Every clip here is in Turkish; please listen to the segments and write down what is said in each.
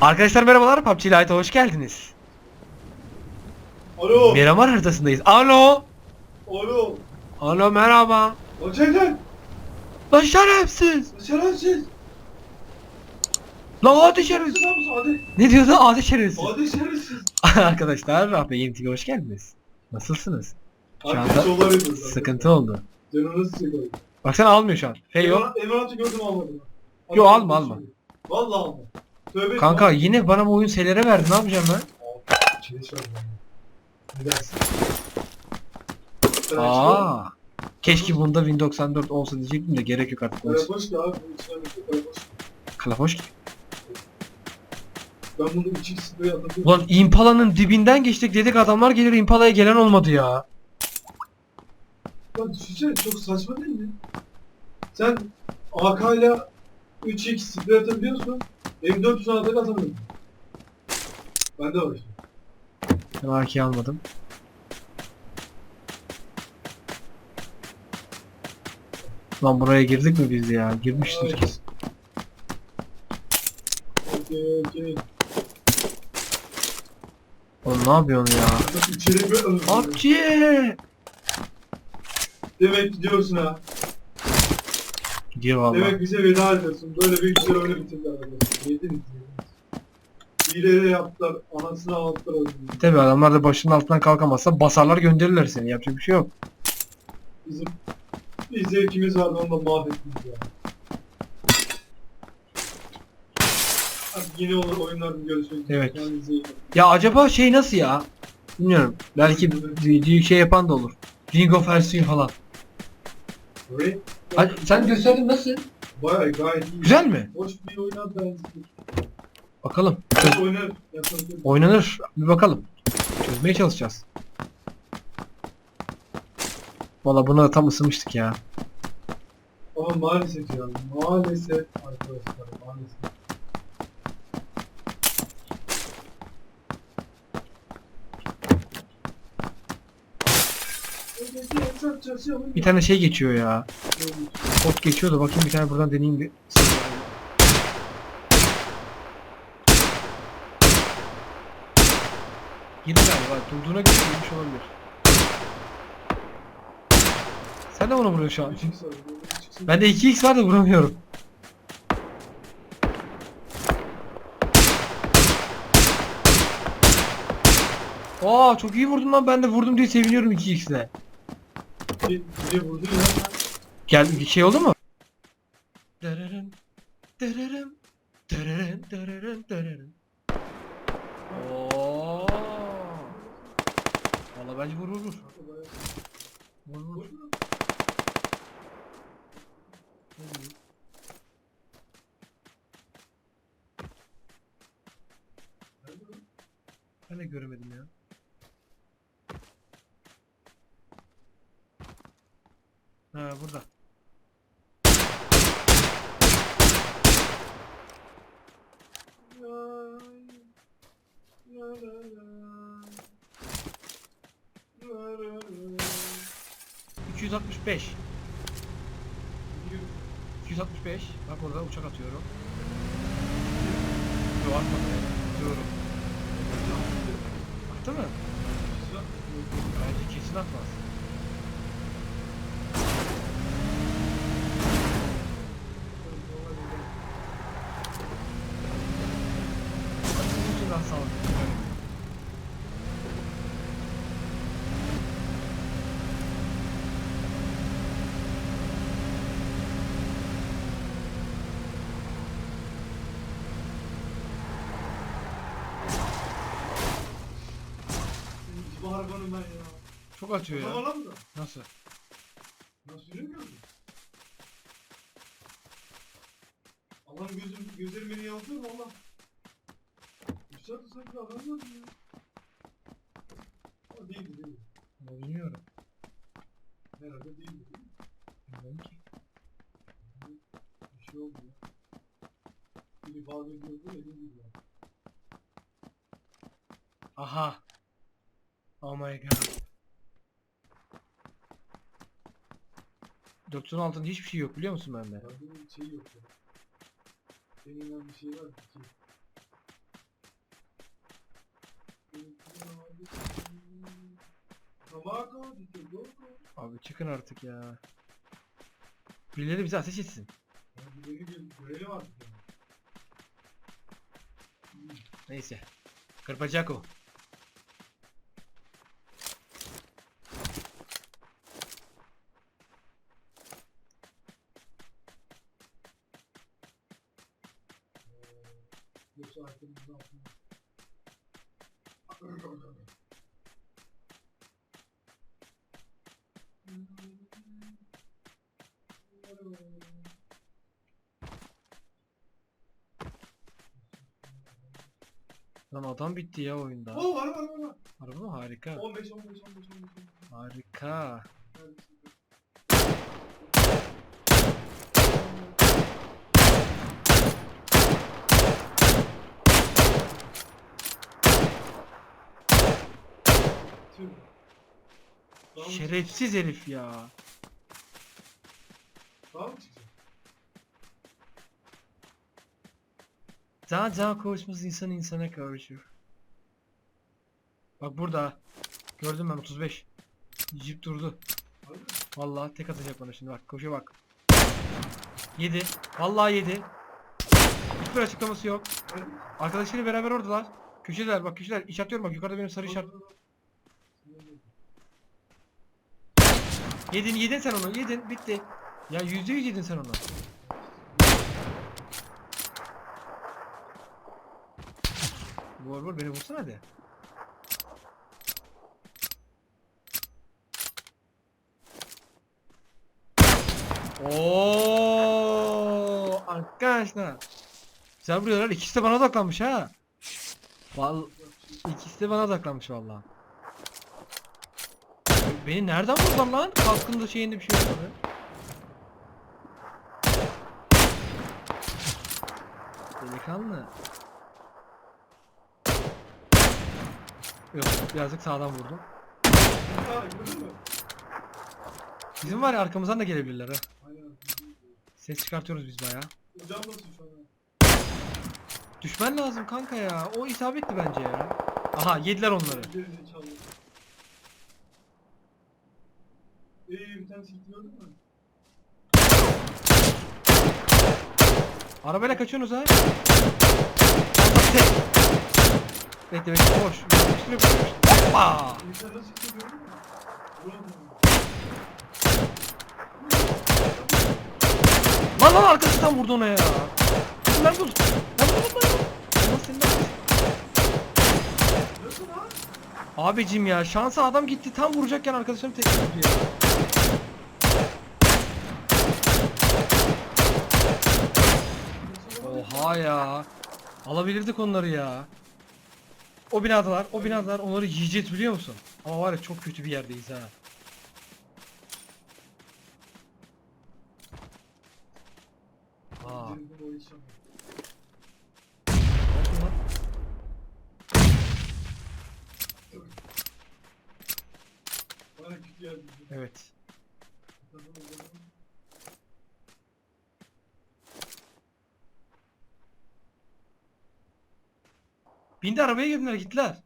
Arkadaşlar merhabalar PUBG Lite'a hoş geldiniz. Alo. Miramar haritasındayız. Alo. Alo. Alo merhaba. Hocam. Lan şerefsiz. Şerefsiz. Lan adi şerefsiz. Hadi. Ne diyordu adi şerefsiz. Hadi şerefsiz. Arkadaşlar Rahbe Yeni TV'ye hoş geldiniz. Nasılsınız? Şu anda. Sıkıntı oldu. Canınız sıkıldı. Baksana almıyor şu an. Feyo. Emanatı gördüm almadım. Yo, alma, alma. Vallahi alma. Tövbe Kanka yine bana bu oyun şeylere verdi ne yapacağım ben? Çeleş var. Ne dersin? Sen Aa. Keşke bunda Win 94 olsa diyecektim de gerek yok artık. olsun. Karaboş ki abi. bu içine bir şey karaboş. Kalafoş ki. Ben bunu 2 sıfırı atladım. Ulan Impala'nın dibinden geçtik dedik adamlar gelir Impala'ya gelen olmadı ya. Lan düşünsene çok saçma değil mi? Sen AK ile 3x sıfır atabiliyorsun. M400 atak atamıyorsun. Ben de var işte. Ben AK almadım. Lan buraya girdik mi biz ya? Girmiştik. Evet. Okey okey. Oğlum ne yapıyorsun ya? İçeri bir. PUBG! Demek gidiyorsun ha. Gidiyor valla. Demek bize veda ediyorsun. Böyle bir güzel oyunu bitirdiler. Yediniz. Hileyle yaptılar. Anasını ağlattılar. Tabi adamlar da başının altından kalkamazsa basarlar gönderirler seni. Yapacak bir şey yok. Bizim bir zevkimiz vardı onu da mahvettiniz ya. Hadi yeni olur oyunlarda görüşmek üzere. Evet. Kendinize iyi bakın. Ya acaba şey nasıl ya? Bilmiyorum. Belki videoyu şey yapan da olur. Ring of Hellsing falan. Ray, Hadi, sen gösterdin nasıl? Bayağı gayet iyi. Güzel mi? Hoş bir oyuna benziyor. Bakalım. Evet oynar. Yapabilirim. Oynanır. Bir bakalım. Çözmeye çalışacağız. Valla buna tam ısınmıştık ya. Ama maalesef ya. Maalesef arkadaşlar. Maalesef. Bir tane şey geçiyor ya. Bot geçiyor da bakayım bir tane buradan deneyeyim bir. Girdi galiba. Durduğuna göre girmiş olabilir. Sen de ona vuruyorsun şu an. Bende 2x var da vuramıyorum. Aa çok iyi vurdun lan ben de vurdum diye seviniyorum 2x'le. Bir, biri vurdu ya. Gel bir şey oldu mu? Dırırın, dırırın, dırırın, dırırın, dırırın. Oo. Valla bence vur vur vur. Vur vur. Ben de göremedim ya. Ha burada. ...265. 265. Bak orada uçak atıyorum. Yok atmadı. Diyorum. Attı mı? Bence kesin atmaz. Arabanın ben ya. Çok atıyor ya. Tamam mı? Nasıl? Nasıl yürümüyor mu? Allah'ım gözüm, gözlerim beni yanıltıyor mu Allah? Dışarıda sanki adam var ya. O değildi değil mi? Ama bilmiyorum. Herhalde değildi değil mi? Bilmiyorum ki. Bir şey oldu ya. Biri bağlı gördü ya değil ya. Aha. Oh my god. Doktorun altında hiçbir şey yok biliyor musun bende? Bende bir şey yok ya. Senin bir şey var mı ki? Abi çıkın artık ya. Birileri bize ateş etsin. Neyse. Kırpacak o. Yoksa arkamızda altında. Lan adam bitti ya oyunda. Oo var var. Araba mı? Harika. 15 15 15 15 15. Harika. Mı Şerefsiz herif ya. çıkacak? Daha? Daha insan insana kavuşur. Bak burada. Gördüm ben 35. Jeep durdu. Vallahi tek atacak bana şimdi bak koşuyor bak. 7. Vallahi 7. Hiçbir açıklaması yok. Arkadaşıyla beraber oradalar. Köşedeler bak köşedeler. İşaretliyorum bak yukarıda benim sarı işaret. dur, dur. Sinirlendim. Yedin yedin sen onu yedin bitti. Ya yüzde yüz yedin sen onu. Vur vur beni vursana hadi. Oo arkadaşlar. Güzel vuruyorlar. İkisi de bana odaklanmış ha. Val ikisi de bana odaklanmış vallahi. Beni nereden vurdular lan? Kaskında şeyinde bir şey olmadı. Delikanlı. Yok birazcık sağdan vurdum. Bizim var ya arkamızdan da gelebilirler ha. Ses çıkartıyoruz biz bayağı. Hocam nasıl şu an? Lazım kanka ya. O isabetli bence ya. Aha yediler onları. Geri zekalı. Ee, bir tane sikti gördün mü? Arabayla kaçıyorsunuz ha. Bekle bekle koş. Üstüne koş. Hoppa. Bir tane sikti gördün mü? Vuramadım. Lan lan arkasından vurdu ona ya. Lan dur. Lan dur lan dur. Allah senin Nasıl lan? Abicim ya şansa adam gitti tam vuracakken arkadaşım tek vurdu ya. Nasıl lan? Oha ya. Alabilirdik onları ya. O binadalar, o binadalar onları yiyeceğiz biliyor musun? Ama var ya çok kötü bir yerdeyiz ha. Benim bu iş ama. ne oldu lan? Bana kötü geldi. Evet. Bindi arabaya girdiler gittiler.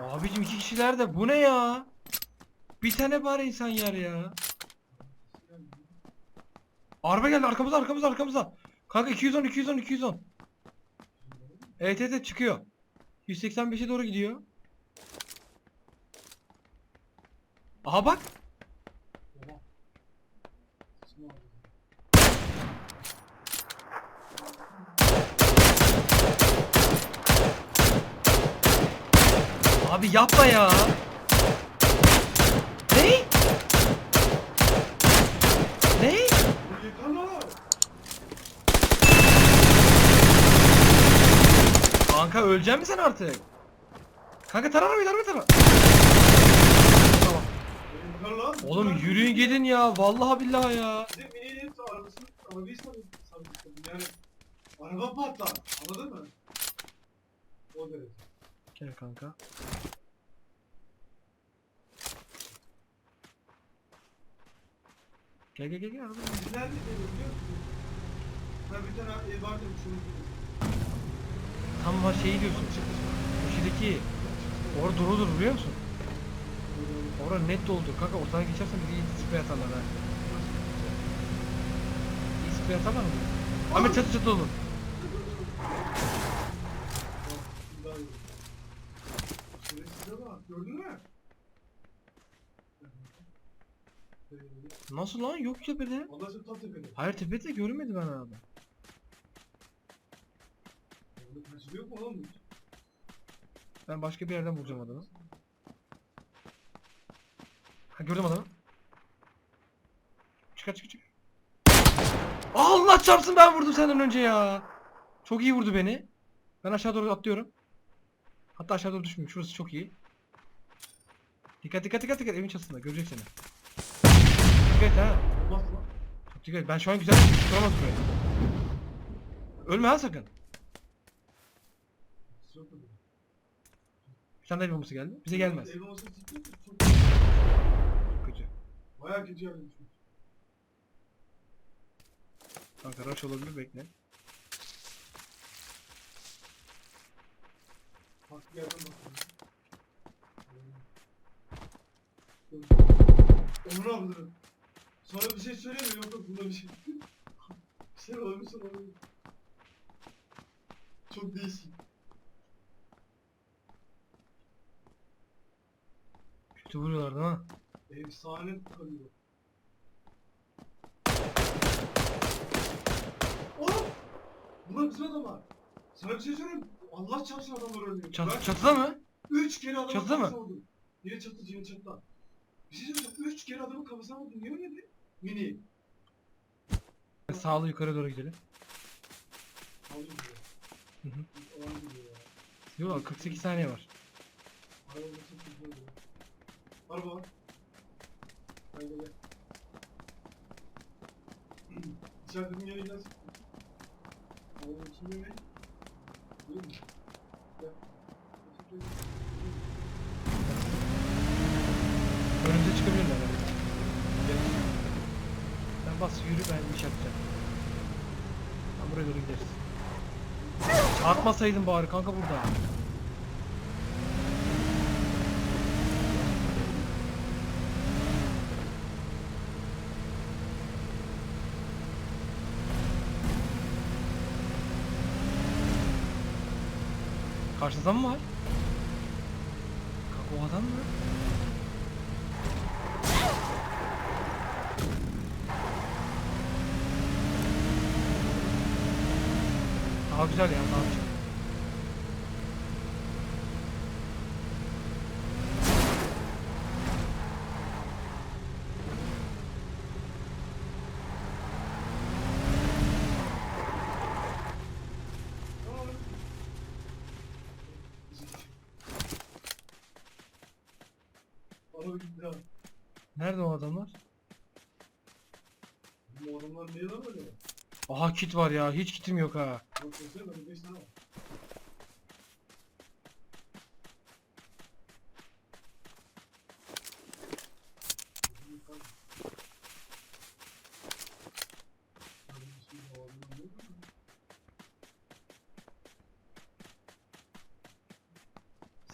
Abicim iki kişiler de bu ne ya? Bir tane bari insan yer ya. Araba geldi arkamıza arkamıza arkamıza. Kanka 210 210 210. Evet evet evet, çıkıyor. 185'e doğru gidiyor. Aha bak. Oha. Sıçma abi. Abi yapma ya. Ne? Ne? Kanka ölecek misin artık? Kanka tara arabayı tara tara. Tamam. Oğlum yürüyün gidin ya. Vallahi billahi ya. Araba patlar. Anladın mı? O derece. Gel kanka. Gel gel gel gel arabaya. Biz nerede biliyor musun? Ha bir tane ev vardı şunu. Tam var şeyi diyorsun. Köşedeki. Orada dolu dur biliyor musun? Orada net doldu. Kanka ortadan geçersen bizi iyi sprey atarlar ha. İyi sprey atarlar mı? Ahmet çatı çatı olun. Şerefsize bak. Gördün mü? Nasıl lan? Yok tepede. Sen tam tepede. Hayır tepede görünmedi bana abi. Orada kaçırıyor mu oğlum? Ben başka bir yerden vuracağım adamı. Ha gördüm adamı. Çıkar çıkar çıkar. Allah çarpsın ben vurdum senden önce ya. Çok iyi vurdu beni. Ben aşağı doğru atlıyorum. Hatta aşağı doğru düşmeyeyim. Şurası çok iyi. Dikkat dikkat dikkat dikkat evin çatısında görecek seni. Dikkat ha. Olmaz lan. Çok dikkat et. Ben şu an güzel bir tutamaz burayı. Ölme ha sakın. Bir tane daha el bombası geldi. Bize gelmez. Ev olsa ciddi mi? Çok Çok kötü. bayağı kötü düşmüş. Kanka rush olabilir bekle. Farklı yerden bakıyorum. Onu avladım. Sonra bir şey söylemiyor. Yok yok bunda bir şey. bir şey olmuş olabilir. Çok değişik. Kötü vuruyorlardı ha. Efsane kalıyor. Oğlum! Buna bizim adam var. Sana bir şey söyleyeyim. mi? Allah çarpsın adamlar ölmüyor. Çat, çatıda mı? Üç kere adamın Çatıda mı? Yine çatı, yine çatıda. Bir şey söyleyeyim. Üç kere adamın kafasına vurdum. Niye ölmedi? Mini. Sağlı yukarı doğru gidelim. Aldım diyor. Hı ya. Yok 48 saniye var. Araba çok güzel oluyor. Araba var. Haydi gel. İçeride bir yere gelsin. Arabanın içinde ne? Değil mi? Gel. Teşekkür ederim. Önümüze çıkabilirler abi. Sen bas yürü ben iş yapacağım. Ben buraya doğru gideriz. Atmasaydın bari kanka burada. Karşıda mı var? Kanka o adam mı? Daha güzel ya daha güzel. Nerede o adamlar? Bu adamlar niye lan böyle? Aha kit var ya hiç kitim yok ha. Bak desene benim 5 tane var.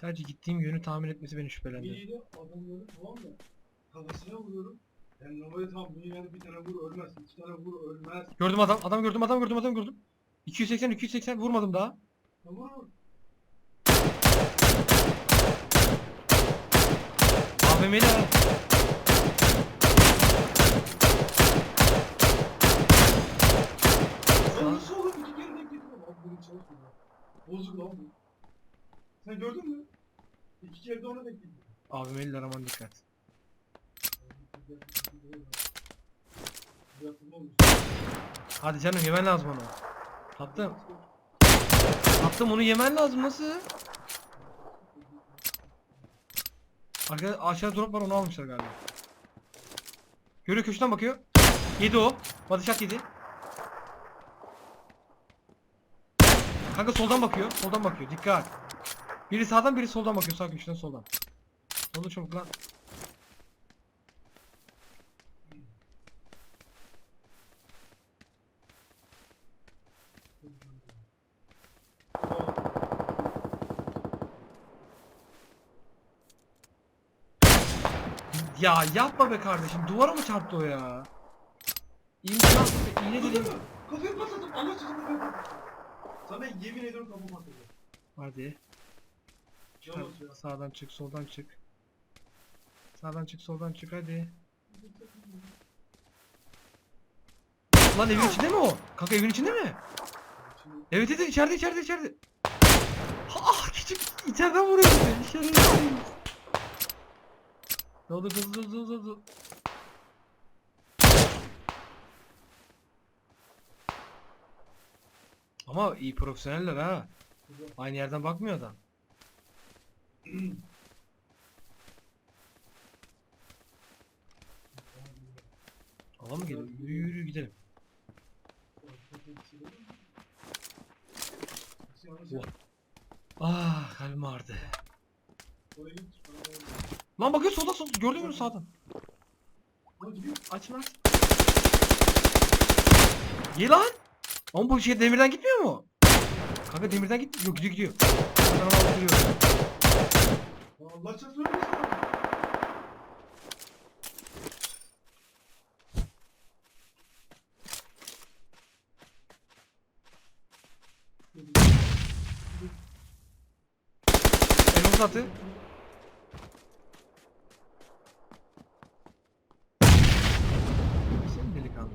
Sadece gittiğim yönü tahmin etmesi beni şüphelendiriyor. Miniyle adamları tamam mı? Kafasına vuruyorum. Yani normalde tamam mini yani bir tane vur ölmez. iki tane vur ölmez. Gördüm adam, adam gördüm, adam gördüm, adam gördüm. 280, 280 vurmadım daha. Vur vur. AVM'li ha. Ben nasıl olur? İki kere denk getirdim. Abi benim çalışmıyor. Bozuk lan bu. Sen gördün mü? İki kere de ona denk getirdim. AVM'liler aman dikkat. Hadi canım yemen lazım onu. Tattım. Tattım onu yemen lazım nasıl? Arkada aşağıda drop var onu almışlar galiba. Görüyor köşeden bakıyor. Yedi o. Shot yedi. Kanka soldan bakıyor. Soldan bakıyor. Dikkat. Biri sağdan biri soldan bakıyor. Sağ köşeden soldan. Solda çabuk lan. Ya yapma be kardeşim. Duvara mı çarptı o ya? İmkansız. İğne Dur dedim. Kafayı patladım. Aşkına kafayı. Sana yemin ediyorum kafamı patladı. Hadi. Atıyor. Sağdan çık, soldan çık. Sağdan çık, soldan çık hadi. Lan evin içinde mi o? Kanka evin içinde mi? Evet evet içeride içeride içeride. Ah küçük içeriden vuruyor bizi. Şerefsiz. Doldu doldu doldu doldu doldu. Ama iyi profesyoneller ha. Aynı yerden bakmıyor adam. Alan mı geliyor? Yürü yürü gidelim. Ah kalbim ağrıdı. Lan bakıyor solda solda gördün mü sağdan? Lan gidiyor. Açma aç. Ye lan. Ama bu şey demirden gitmiyor mu? Kanka demirden git. Yok gidiyor gidiyor. Oturuyor. Lan Allah çarpsın? Elmas atı. Sen delikanlı.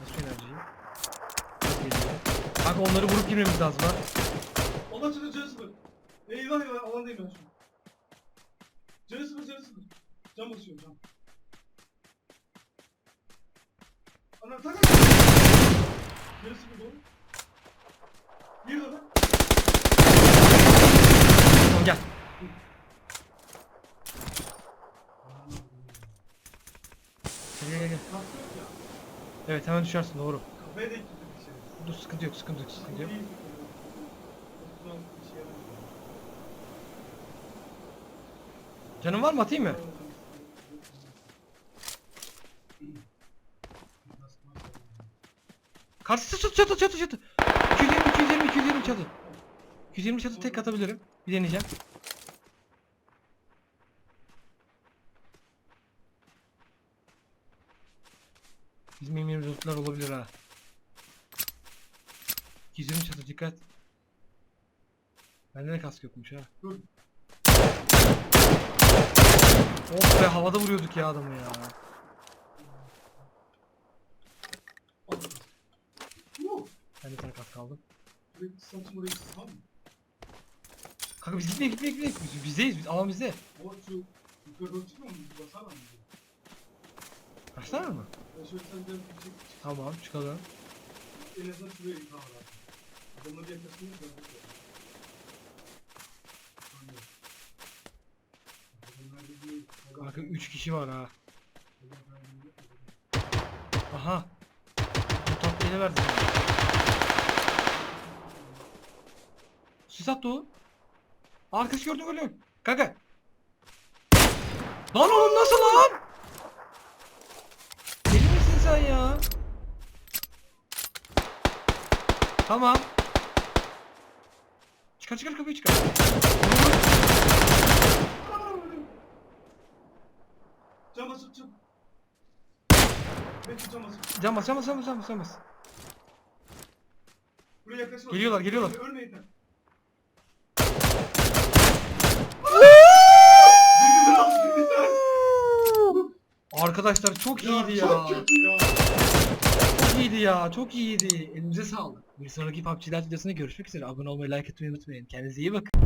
Nasıl enerjiyi? Nasıl geliyor? Kanka onları vurup girmemiz lazım ha. Allah çarpsın canı sıfır. Eyvah eyvah alandayım ben an. Canı sıfır canı sıfır. Cam basıyorum cam. Ana tak tak. Canı sıfır doğru. Gir ona. Tamam gel. Gel gel gel. Evet hemen düşersin doğru. Kafaya denk. Dur sıkıntı yok sıkıntı yok sıkıntı yok. Canın var mı atayım mı? Karşısı çatı çatı çatı çatı. 220 220 220 çatı. 220 çatı tek atabilirim. Bir deneyeceğim. Bizim yemeğimiz olabilir ha. 220 çatı dikkat. Bende de kask yokmuş ha. Dur. Of be havada vuruyorduk ya adamı ya. Ben bir tane kask aldım. Sürekli saçım oraya gitti, tamam mı? Kanka biz gitmeye gitmeye gitmeye. Biz, bizdeyiz biz alan bizde. Ama şu yukarı doğru çıkmıyor mu? Bir basar mı? Kaçlar mı? Ben şöyle sen de bir şey çık. Tamam çıkalım. En azından şuraya git abi. Adamları yaklaşmıyor da. Kanka 3 kişi var ha. Aha. Bu tatlı ele verdi. Sis attı o. Arkası gördüm ölüyorum. Kanka. Lan oğlum nasıl lan? Deli misin sen ya? Tamam. Çıkar çıkar kapıyı çıkar. Cam basıp çık. Bekle cam basıp. Can bas can bas can bas can bas, can bas. Buraya yaklaşma. Geliyorlar, geliyorlar. Ölmeyin lan. Arkadaşlar çok iyiydi ya. Çok ya. Çok iyiydi ya. Çok iyiydi. Elinize sağlık. Bir sonraki PUBG Live videosunda görüşmek üzere. Abone olmayı, like etmeyi unutmayın. Kendinize iyi bakın.